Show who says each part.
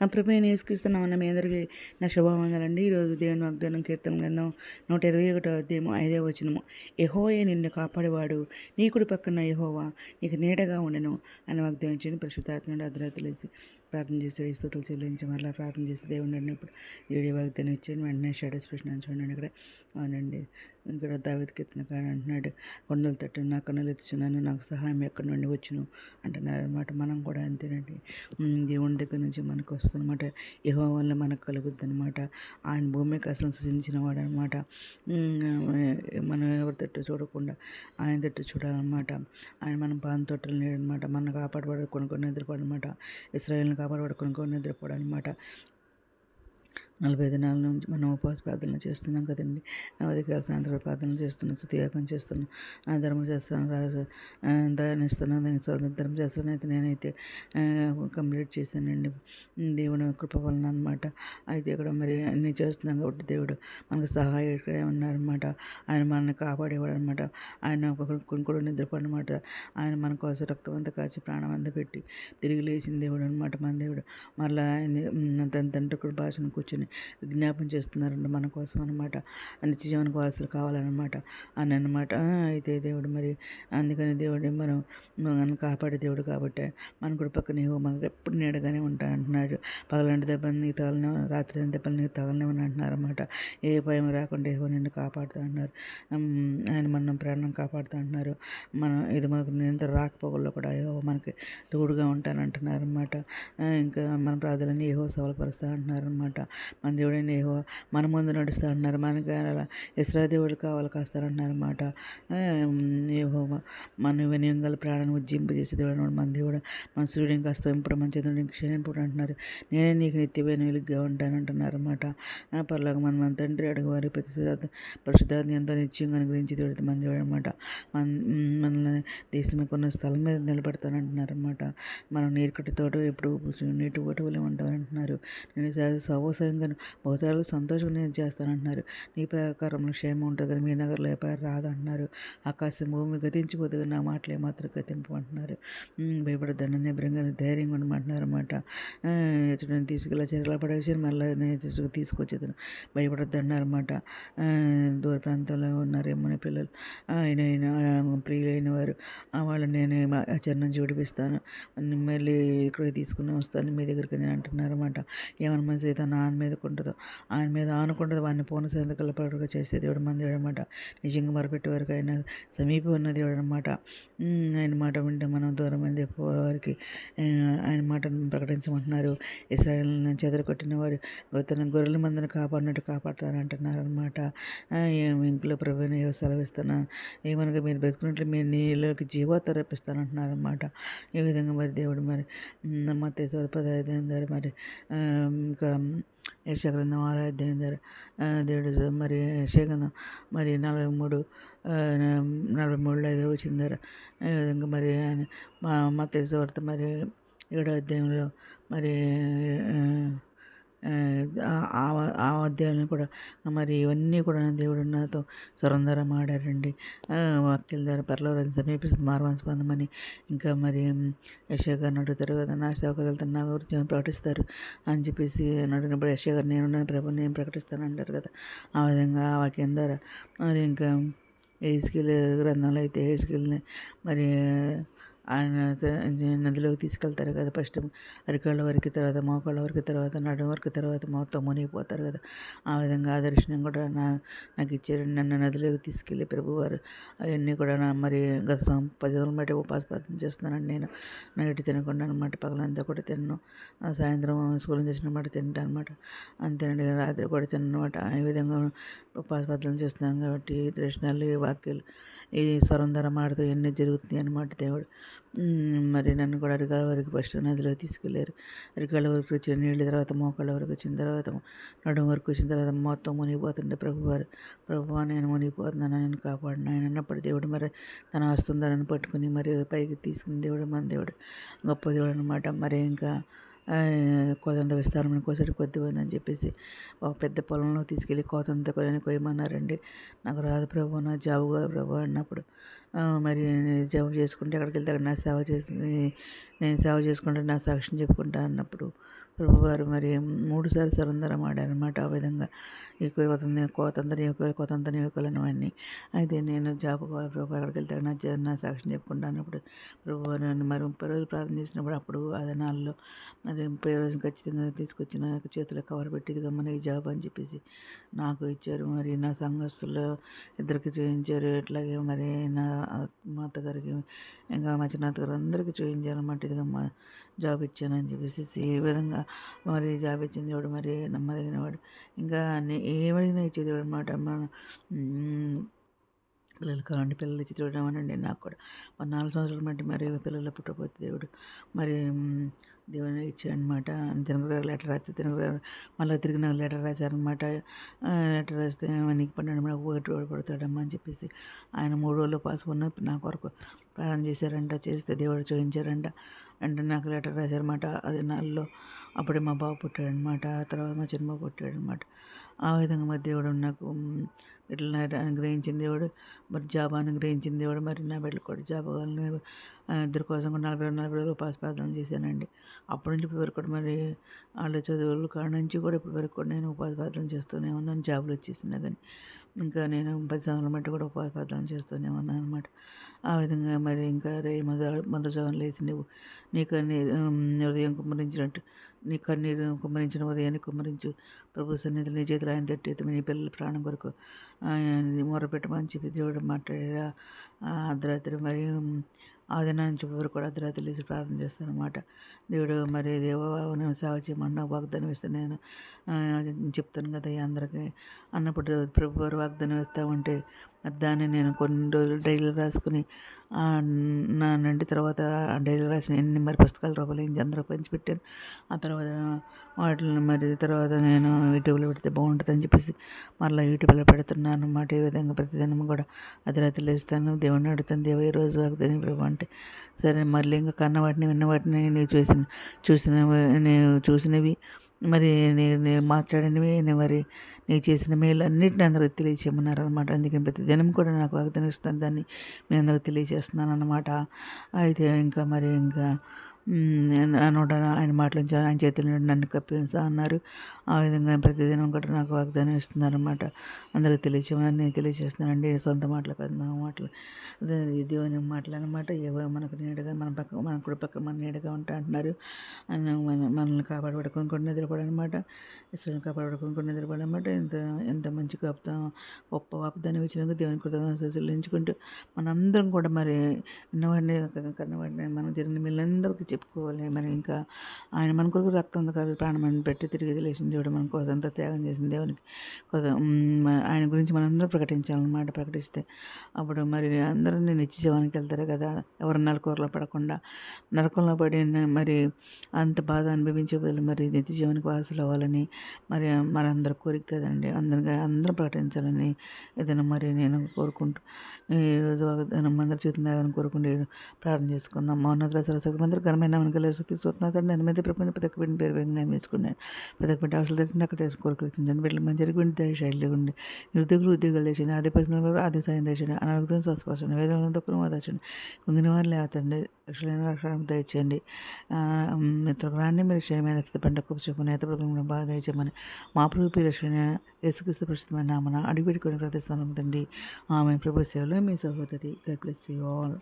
Speaker 1: నా ప్రభు నేసుకిస్తున్నామన్న మీ అందరికీ నా శుభవందనండి ఈరోజు దేవుని వాగ్దానం కీర్తన గ్రంథం నూట ఇరవై ఒకటో అధ్యాయము ఐదో వచనము. యహోయే నిన్ను కాపాడేవాడు నీ కుడి పక్కన యహోవా నీకు నీడగా ఉండను అని వాగ్దానం చేయని పరిశుద్ధాత్మ అర్ధరాత్రులేసి ప్రార్థన చేసి వెయ్యి స్థుతులు చెల్లించి మరలా ప్రార్థన చేసి దేవుడు ఇప్పుడు దేవుడి వాగ్దానం ఇచ్చాను వెంటనే షాడో స్పెషల్ చూడండి ఇక్కడ అవునండి ఇక్కడ దావిత కీర్తన కానీ అంటున్నాడు. కొండలు తట్టు నా కన్నులు ఎత్తున్నాను నాకు సహాయం ఎక్కడి నుండి వచ్చును? అంటున్నారు అనమాట మనం కూడా అంతేనండి. దేవుని దగ్గర నుంచి మనకు వస్తుందన్నమాట యహో వల్ల మనకు కలుగుద్ది అనమాట ఆయన భూమికి అసలు సృజించిన వాడు అనమాట మనం ఎవరి తట్టు చూడకుండా ఆయన తట్టు చూడాలన్నమాట. ఆయన మనం పాన్ తొట్టలు లేడనమాట మన కాపాడబడి కొనుక్కొని నిద్రపోడనమాట కాబట్టి వాడు కొనుక్కొని నిద్రపోవడం అనమాట నలభై దినాల నుంచి మనం ఉపవాస ప్రార్థనలు చేస్తున్నాం కదండి. ఉదయకాల సాయంత్రం ప్రార్థనలు చేస్తున్నాం స్థుతియాగం చేస్తున్నాం. ఆ ధర్మశాస్త్రం రాజు దయానిస్తున్నాను ధర్మశాస్త్రం అయితే నేనైతే కంప్లీట్ చేశానండి. దేవుని కృప వలన అనమాట అయితే ఇక్కడ మరి అన్నీ చేస్తున్నాం కాబట్టి దేవుడు మనకు సహాయకుడే ఉన్నారనమాట ఆయన మనల్ని కాపాడేవాడు అనమాట ఆయన కొనుక్కోడు నిద్రపడనమాట ఆయన మన కోసం రక్తం అంతా కాచి ప్రాణం అంతా పెట్టి తిరిగి లేచిన దేవుడు అనమాట మన దేవుడు. మరలా ఆయన తన తండ్రి భాషను కూర్చొని విజ్ఞాపం చేస్తున్నారండి మన కోసం అనమాట నిత్య జీవనకు వాసులు కావాలన్నమాట. అని అనమాట అయితే దేవుడు మరి అందుకని దేవుడు మనం మనల్ని కాపాడే దేవుడు కాబట్టి మన కూడా పక్కన మనకు ఎప్పుడు నీడగానే ఉంటా అంటున్నాడు పగలంటి దెబ్బలు నీకు తగలనే రాత్రి దెబ్బలు నీకు తగలనేమని అంటున్నారు అనమాట ఏ భయం రాకుండా ఏవో నిన్ను కాపాడుతూ అంటున్నారు. ఆయన మనం ప్రాణం కాపాడుతూ అంటున్నారు. మనం ఇది మనకు నిరంతరం రాకపోగల్లో కూడా ఏవో మనకి తోడుగా ఉంటానంటున్నారు అనమాట ఇంకా మన ప్రార్థనని ఏవో సఫలపరుస్తా అంటున్నారు అనమాట మన దేవుడైన ఏవో మన ముందు నడుస్తూ అంటున్నారు మనకి అలా ఇస్రా దేవుడు కావాలి కాస్తారంటున్నారు అనమాట ఏవో మన వినయం ప్రాణాన్ని ప్రాణాన్ని ఉజ్జింపజేసే దేవుడు అన్నమాట మన దేవుడు. మన సూర్యుడిని కాస్త ఇప్పుడు మన చంద్రుడిని క్షీణింపుడు అంటున్నారు. నేనే నీకు నిత్యమైన వెలుగుగా ఉంటాను అంటున్నారు అనమాట పర్లాగా మన మన తండ్రి అడుగువారి ప్రతి పరిశుద్ధాన్ని ఎంతో నిత్యంగా అనుగ్రహించి దేవుడు మన దేవుడు అనమాట మన మనల్ని దేశం కొన్న స్థలం మీద నిలబడతానంటున్నారన్నమాట మనం నీరు కట్టుతోటి ఎప్పుడు నీటి ఓటువలే ఉంటామంటున్నారు నేను సహోసరంగా బహుశాలు సంతోషంగా నేను చేస్తానంటున్నారు. నీ ప్రకారంలో క్షేమం ఉంటుంది కానీ మీ నగరంలో ఏ రాదంటున్నారు. ఆకాశం భూమి గతించిపోతుంది నా మాటలు ఏమాత్రం గతింపమంటున్నారు. భయపడద్దండి. నిబ్రంగా ధైర్యంగా ఉండమంటున్నారు అనమాట ఎటువంటి తీసుకెళ్ళి చర్యలు పడేసి మళ్ళీ నేను తీసుకు- తీసుకొచ్చేది దూర ప్రాంతాల్లో ఉన్నారేమో పిల్లలు. ఆయన ఆయన ప్రియులైన వారు వాళ్ళని నేను ఆచరణ నుంచి విడిపిస్తాను. మళ్ళీ ఇక్కడ తీసుకుని వస్తాను. మీ దగ్గరికి నేను అంటున్నారన్నమాట. ఏమన్నా మనసు నాన్న మీద ఉంటుందో ఆయన మీద ఆనుకుంటుందో వాడిని పూర్ణ సంతకలపడుగా చేసే దేవుడు మన దేవుడు అనమాట నిజంగా మరపెట్టే వరకు ఆయన సమీపం ఉన్న దేవుడు అనమాట ఆయన మాట వింటే మనం దూరమైన వారికి. ఆయన మాటను ప్రకటించమంటున్నారు. ఇస్రాయల్ని చెదరగొట్టిన వారు తన గొర్రెల మందిని కాపాడినట్టు కాపాడుతారంటున్నారు అనమాట ఇంట్లో ప్రభుని ఏవో సెలవిస్తున్నా. ఏమనగా మీరు బ్రతుకున్నట్లు మీరు నీళ్ళకి జీవో రప్పిస్తానంటున్నారు అనమాట ఈ విధంగా మరి దేవుడు మరి మత పదార్థం మరి ఇంకా ఇంకా యశగ్రంథం ఆరాధ్యం ద్వారా దేవుడు మరి యశగ్రంథం మరి నలభై మూడు నలభై మూడులో ఏదో వచ్చింది ద్వారా ఈ విధంగా మరి మా మత వార్త మరి ఏడో అధ్యాయంలో మరి ఆ, ఆ అధ్యాయాలను కూడా మరి ఇవన్నీ కూడా దేవుడు నాతో సురంధరం ఆడారండి. ఆ, వాక్యాల ద్వారా పర్లవరం సమీపిస్తుంది. మార్వాన్స్ పొందమని ఇంకా మరి యశా గారు అడుగుతారు కదా నా సౌకర్యాలతో నా గురించి ప్రకటిస్తారు? అని చెప్పేసి అని అడిగినప్పుడు గారు నేను ప్రభు నేను ప్రకటిస్తాను అంటారు కదా. ఆ విధంగా ఆ వాక్యం ద్వారా మరి ఇంకా ఏసుకెళ్ళి గ్రంథంలో అయితే ఏసుకెళ్ళి మరి ఆయన నదిలోకి తీసుకెళ్తారు కదా ఫస్ట్. అరికాళ్ళ వరకు తర్వాత మోకాళ్ళ వరకు తర్వాత నడుం వరకు తర్వాత మొత్తం మునిగిపోతారు కదా. ఆ విధంగా ఆ దర్శనం కూడా నా నాకు ఇచ్చారు. నన్ను నదిలోకి తీసుకెళ్ళి ప్రభువారు అవన్నీ కూడా నా మరి గత పది రోజుల బట్టి ఉపాస ప్రార్థన చేస్తున్నానండి నేను నైట్ తినకుండా అనమాట పగలంతా కూడా తిన్నాను సాయంత్రం స్కూల్ నుంచి వచ్చిన తింటాను అనమాట అంతేనండి. రాత్రి కూడా తిన్నమాట ఈ విధంగా ఉపాస ప్రార్థన చేస్తున్నాను కాబట్టి దర్శనాలు వాక్యాలు ఈ స్వరంధర ఆడుతూ ఎన్ని జరుగుతున్నాయి అనమాట దేవుడు. మరి నన్ను కూడా అరికాల వరకు ఫస్ట్ నదిలో తీసుకెళ్ళారు అరికాల వరకు వచ్చిన నీళ్ళ తర్వాత మోకాళ్ళ వరకు వచ్చిన తర్వాత నడుము వరకు వచ్చిన తర్వాత మొత్తం మునిగిపోతుండే ప్రభువారు. ప్రభువా నేను మునిగిపోతున్నాను నేను కాపాడిన ఆయన అన్నప్పుడు దేవుడు మరి తన వస్తుందని పట్టుకుని మరి పైకి తీసుకుని దేవుడు మన దేవుడు గొప్ప దేవుడు అనమాట మరి ఇంకా కోదండ విస్తారమని కోసేటి కోసటి అని చెప్పేసి ఒక పెద్ద పొలంలో తీసుకెళ్ళి కోతంత కొయ్యని కొయ్యమన్నారండి. నాకు రాదు ప్రభు నా జాబు కాదు ప్రభు అన్నప్పుడు. మరి నేను జాబ్ చేసుకుంటే అక్కడికి వెళ్తే అక్కడ నా సేవ చేసి నేను సేవ చేసుకుంటే నా సాక్ష్యం చెప్పుకుంటా అన్నప్పుడు ప్రభువారు మరి మూడు సార్లు సరందరం ఆడారనమాట ఆ విధంగా. ఎక్కువ కొత్త కోతంత నియోజకవర్గ కొత్తంత అన్నీ అయితే నేను జాబ్ కావాలి ప్రభు అక్కడికి వెళ్తాను నా జ- నా సాక్షి చెప్పుకుంటానప్పుడు ప్రభువారు నన్ను మరి ముప్పై రోజులు ప్రార్థన చేసినప్పుడు అప్పుడు అదనాల్లో దినాల్లో అది ముప్పై రోజులు ఖచ్చితంగా తీసుకొచ్చిన చేతిలో కవర్ పెట్టి ఇదిగో ఈ జాబ్ అని చెప్పేసి నాకు ఇచ్చారు. మరి నా సంఘస్థుల్లో ఇద్దరికి చూపించారు ఇట్లాగే మరి నా మా అత్తగారికి ఇంకా మా చిన్న అత్తగారు అందరికీ చూపించారు అన్నమాట మా జాబ్ ఇచ్చానని చెప్పేసి ఏ విధంగా మరి జాబ్ ఇచ్చింది వాడు మరి నమ్మదగిన వాడు. ఇంకా అన్ని ఏమడిగినా ఇచ్చేది అనమాట మన పిల్లలు కావండి పిల్లలు ఇచ్చి చూడమనండి నాకు కూడా. మరి నాలుగు సంవత్సరాలు అంటే మరి పిల్లలు పుట్టకపోతే దేవుడు. మరి దేవుని ఇచ్చాడనమాట. తినగారు లెటర్ రాస్తే తినగారు మళ్ళీ తిరిగి నాకు లెటర్ రాశారనమాట. లెటర్ రాస్తే నీకు పన్నెండు మన ఒకటి రోజు పడతాడమ్మా అని చెప్పేసి ఆయన మూడు రోజులు పాస్ ఉన్న నా కొరకు ప్రార్థన చేశారంట. చేస్తే దేవుడు చూపించారంట. అంటే నాకు లెటర్ రాశారనమాట. అది నాలో అప్పుడే మా బాబు పుట్టాడనమాట. ఆ తర్వాత మా చిన్నబాబు పుట్టాడనమాట. ఆ విధంగా మా దేవుడు నాకు మ్, ఇట్లా అనుగ్రహించిన దేవుడు. మరి జాబ్ అనుగ్రహించిన దేవుడు. మరి నా బిడ్డలు కూడా జాబ్ కావాలని ఆ, ఇద్దరి కోసం కూడా నలభై నలభై రోజులు ఉపాస ప్రార్థన చేశానండి. అప్పటి నుంచి ఇప్పటి వరకు కూడా మరి వాళ్ళు చదువుల కాడ నుంచి కూడా ఇప్పటి వరకు కూడా నేను ఉపాధి ప్రార్థన చేస్తూనే ఉన్నాను. జాబులు వచ్చేసినా కానీ ఇంకా నేను పది సంవత్సరాల మట్టి కూడా ఉపాధి ప్రార్థన చేస్తూనే ఉన్నాను అనమాట ఆ విధంగా మరి ఇంకా రే మొదలు మొదటి జగన్ లేచి నువ్వు నీకు హృదయం కుమ్మరించినట్టు నీ కన్నీరు కుమ్మరించిన ఉదయాన్ని కుమ్మరించు. ప్రభు సన్నిధిలో నీ చేతులు ఆయన తట్టి నీ పిల్లల ప్రాణం కొరకు మొరపెట్టమని చెప్పి దేవుడు మాట్లాడారా. అర్ధరాత్రి మరి ఉమ్, ఆ నుంచి వరకు కూడా అర్ధరాత్రి లేచి ప్రార్థన చేస్తాను దేవుడు మరి దేవ సేవ చేయమన్నా వాగ్దానం ఇస్తాను నేను చెప్తాను కదా అందరికీ. అన్నప్పుడు ప్రభు వారు వాగ్దానం ఇస్తా ఉంటే దాన్ని నేను కొన్ని రోజులు డైలీ రాసుకుని నా నుండి తర్వాత ఆ డైలీ రాసిన ఎన్ని మరి పుస్తకాలు రూపాయలు అందరూ పంచిపెట్టాను ఆ తర్వాత వాటిని మరి తర్వాత నేను యూట్యూబ్లో పెడితే బాగుంటుందని చెప్పేసి మళ్ళీ యూట్యూబ్లో పెడుతున్నాను అన్నమాట. ఈ విధంగా ప్రతిదినం కూడా అర్ధరాత్రి లేస్తాను దేవుడిని అడుగుతాను దేవ ఈ రోజు వాగ్దానం ప్రభు అంటే సరే మళ్ళీ ఇంకా కన్న వాటిని విన్న వాటిని నేను చూసిన చూసినవి నేను చూసినవి మరి నేను మాట్లాడినవి నేను మరి నేను చేసిన మేలు అన్నిటిని అందరికి తెలియచేయమన్నారు అనమాట అందుకని ప్రతి దినం కూడా నాకు వాగ్దానం ఇస్తాను దాన్ని మీ అందరికి తెలియజేస్తున్నాను అనమాట అయితే ఇంకా మరి ఇంకా నోట ఆయన మాటలు ఆయన చేతుల నుండి నన్ను కప్పిస్తా అన్నారు. ఆ విధంగా ప్రతిదినం కూడా నాకు వాగ్దానం ఇస్తున్నారు అనమాట అందరికి తెలియచేయమని నేను తెలియజేస్తున్నానండి సొంత మాటలు కాదు నా మాటలు. దేవుని మాటలు అనమాట ఏవో మనకు నీడగా మన పక్క మన కుడి పక్క మన నీడగా ఉంటా అంటున్నారు. ఆయన మన మనల్ని కాపాడబడుకొని కొన్ని నిద్రపడనమాట ఇసులను కాపాడబడుకొని కొన్ని నిద్రపడనమాట ఎంత ఎంత మంచి గొప్ప గొప్ప వాగ్దానం ఇచ్చినందుకు దేవుని కృతజ్ఞత చెల్లించుకుంటూ మనందరం కూడా మరి విన్నవాడిని కన్నవాడిని మనం జరిగిన వీళ్ళందరికీ చెప్పుకోవాలి. మరి ఇంకా ఆయన మన కొరకు రక్తం కాదు ప్రాణమని పెట్టి తిరిగి లేచిన దేవుడు మన కోసం అంతా త్యాగం చేసిన దేవునికి. కొద- ఆయన గురించి మనందరం ప్రకటించాలన్నమాట ప్రకటిస్తే. అప్పుడు మరి అందరూ నేను నిత్య జీవానికి వెళ్తారు కదా ఎవరు నరకంలో పడకుండా. నరకంలో పడి మరి అంత బాధ అనుభవించే బదులు మరి నిత్య జీవానికి వాసులు అవ్వాలని మరి మనందరి కోరిక కదండి. అందరికీ అందరూ ప్రకటించాలని ఏదైనా మరి నేను కోరుకుంటూ ఈరోజు వాగ్దానం అందరి చేతులు కోరుకుంటూ ప్రార్థన చేసుకుందాం. మౌనత సరస్వతి మందిర ఘనమైన మనకి తీసుకుంటున్నారు నేను మీద ప్రపంచ ప్రతి బిడ్డ పేరు పేరు నేను వేసుకున్నాను. ప్రతి బిడ్డ అవసరం తెలిసిన అక్కడ తెలుసు కోరికలు ఇచ్చింది బిడ్డలు మంచి జరిగి శైలి ఉండి నిరుద్యోగులు ఉద్యోగాలు తెచ్చింది అదే పరిశ్రమలు అదే సాయం తెచ్చండి అనారోగ్యం స్వస్థపరచండి వేదన దుఃఖం ఓదార్చండి కుంగిన వారు లేతండి లక్షలైన రక్షణ దయచేయండి. మిత్రులకు రాండి మీరు క్షయమైన పంట చెప్పని నేత ప్రభుత్వం బాగా దయచేయమని మా ప్రభు రక్షణ యేసుక్రీస్తు ప్రస్తుతమైన నామన అడిగి పెట్టుకుని ప్రతిస్తానం తండ్రి. ఆమె ప్రభు సేవలో మీ సహోదరి. God bless you all.